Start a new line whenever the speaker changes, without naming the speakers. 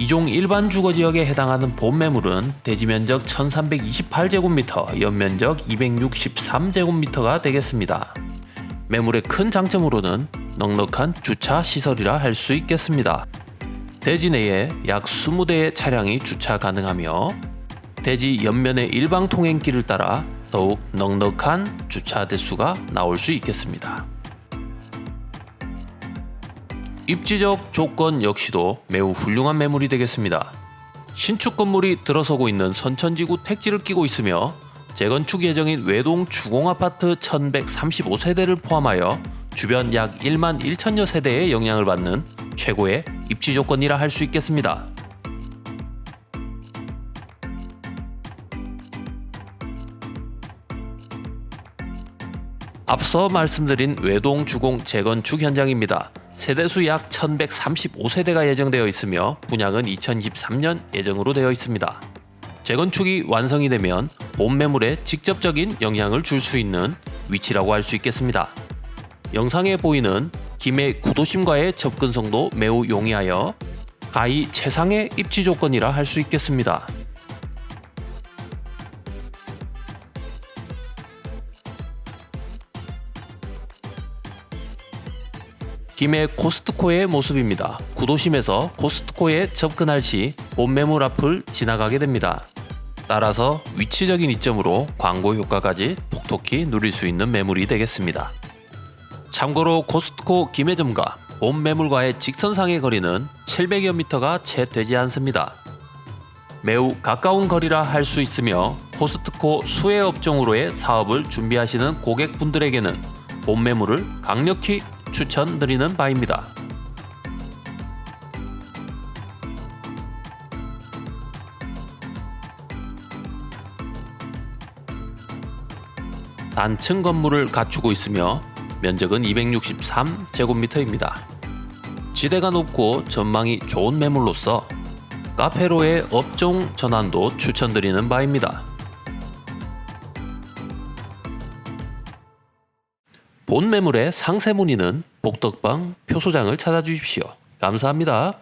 이종 일반 주거 지역에 해당하는 본 매물은 대지 면적 1328제곱미터, 연면적 263제곱미터가 되겠습니다. 매물의 큰 장점으로는 넉넉한 주차 시설이라 할 수 있겠습니다. 대지 내에 약 20대의 차량이 주차 가능하며 대지 옆면의 일방 통행길을 따라 더욱 넉넉한 주차 대수가 나올 수 있겠습니다. 입지적 조건 역시도 매우 훌륭한 매물이 되겠습니다. 신축 건물이 들어서고 있는 선천지구 택지를 끼고 있으며 재건축 예정인 외동 주공아파트 1135세대를 포함하여 주변 약 1만 1천여 세대의 영향을 받는 최고의 입지 조건이라 할 수 있겠습니다. 앞서 말씀드린 외동 주공 재건축 현장입니다. 세대수 약 1135세대가 예정되어 있으며 분양은 2023년 예정으로 되어 있습니다. 재건축이 완성이 되면 본 매물에 직접적인 영향을 줄 수 있는 위치라고 할 수 있겠습니다. 영상에 보이는 김해 구도심과의 접근성도 매우 용이하여 가히 최상의 입지 조건이라 할 수 있겠습니다. 김해 코스트코의 모습입니다. 구도심에서 코스트코에 접근할 시 본매물 앞을 지나가게 됩니다. 따라서 위치적인 이점으로 광고 효과까지 톡톡히 누릴 수 있는 매물이 되겠습니다. 참고로 코스트코 김해점과 본 매물과의 직선상의 거리는 700여 미터가 채 되지 않습니다. 매우 가까운 거리라 할 수 있으며 코스트코 수혜 업종으로의 사업을 준비하시는 고객분들에게는 본 매물을 강력히 추천드리는 바입니다. 단층 건물을 갖추고 있으며 면적은 263제곱미터입니다. 지대가 높고 전망이 좋은 매물로서 카페로의 업종 전환도 추천드리는 바입니다. 본 매물의 상세 문의는 복덕방 표소장을 찾아주십시오. 감사합니다.